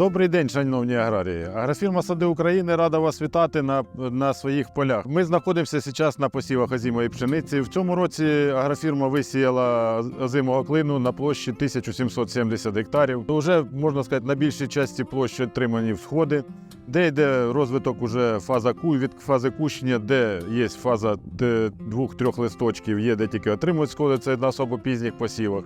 Добрий день, шановні аграрії. Агрофірма Сади України рада вас вітати на, на своїх полях. Ми знаходимося зараз на посівах озимої пшениці. В цьому році агрофірма висіяла озимого клину на площі 1770 гектарів. Вже можна сказати, на більшій часті площі отримані всходи, де йде розвиток уже фаза ку від фази кущення, де є фаза двох-трьох листочків, є де тільки отримують сходи. Це на особо пізніх посівах.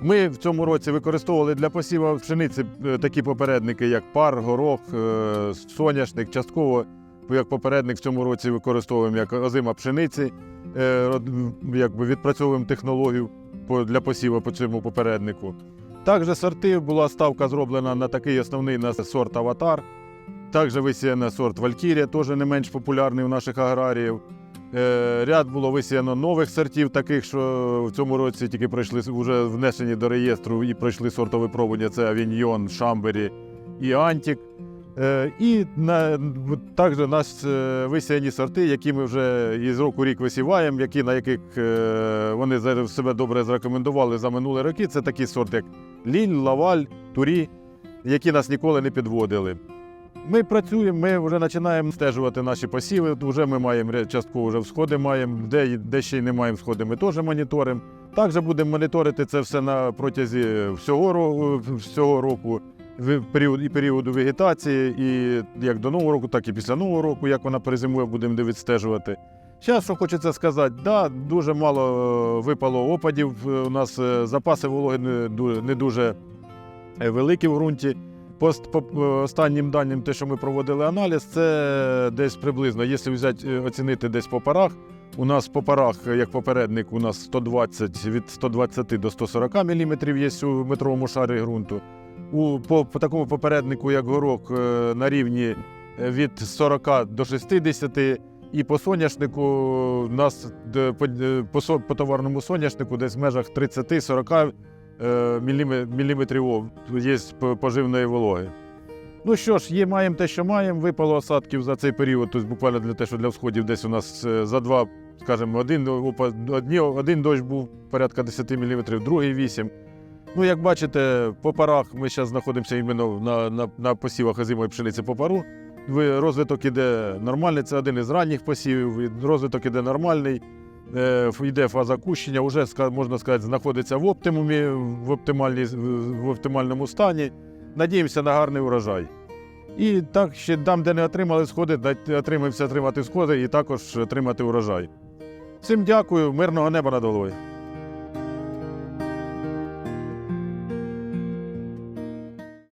Ми в цьому році використовували для посіву пшениці е, такі попередники, як пар, горох, е, соняшник. Частково як попередник в цьому році використовуємо як озима пшениці, е, якби відпрацьовуємо технологію для посіву по цьому попереднику. Також сорти була ставка зроблена на такий основний на сорт Аватар. Також висіяна сорт Валькірія, теж не менш популярний у наших аграріїв. Е, Ряд було висіяно нових сортів, таких, що в цьому році тільки пройшли вже внесені до реєстру і пройшли сортове пробування. Це Авіньйон, Шамбері і Антік. Е, І на, також нас е, висіяні сорти, які ми вже із року рік висіваємо, які, на яких вони себе добре зарекомендували за минулі роки. Це такі сорти, як Ліль, Лаваль, Турі, які нас ніколи не підводили. Ми працюємо, ми вже починаємо стежувати наші посіви. Вже ми маємо частково вже всходи маємо, де, де ще й не маємо всходи, ми теж моніторимо. Також будемо моніторити це все на протязі всього року, всього року період, і періоду вегетації, і як до нового року, так і після нового року, як вона перезимує, будемо відстежувати. Зараз, що хочеться сказати, да, дуже мало е, випало опадів. Е, У нас е, запаси вологи не ду- не дуже великі в ґрунті. По, е, останнім даним, те, що ми проводили аналіз, це десь приблизно, якщо взяти, е, оцінити десь по парах, у нас по парах, е, як попередник, у нас 120 від 120 до 140 мм є у метровому шарі ґрунту. У, по, по такому попереднику, як горох, е, на рівні від 40 до 60. І по соняшнику у нас по, по, по товарному соняшнику десь в межах 30-40 е, міліме- міліметрів є поживної вологи. Ну що ж, є, маємо те, що маємо. Випало осадків за цей період, тобто буквально для те, що для всходів десь у нас е, за два, скажімо, один, одні, один дощ був порядка 10 мм, другий 8. Ну, як бачите, по парах ми зараз знаходимося іменно на, на, на посівах озимої пшениці по пару. Розвиток іде нормальний, це один із ранніх посівів, розвиток іде нормальний. Е, Йде фаза кущення, вже можна сказати, знаходиться в оптимумі, в, в оптимальному стані. Надіємося на гарний урожай. І так, ще там, де не отримали сходи, отримаємося отримати сходи і також отримати урожай. Всім дякую, мирного неба над головою.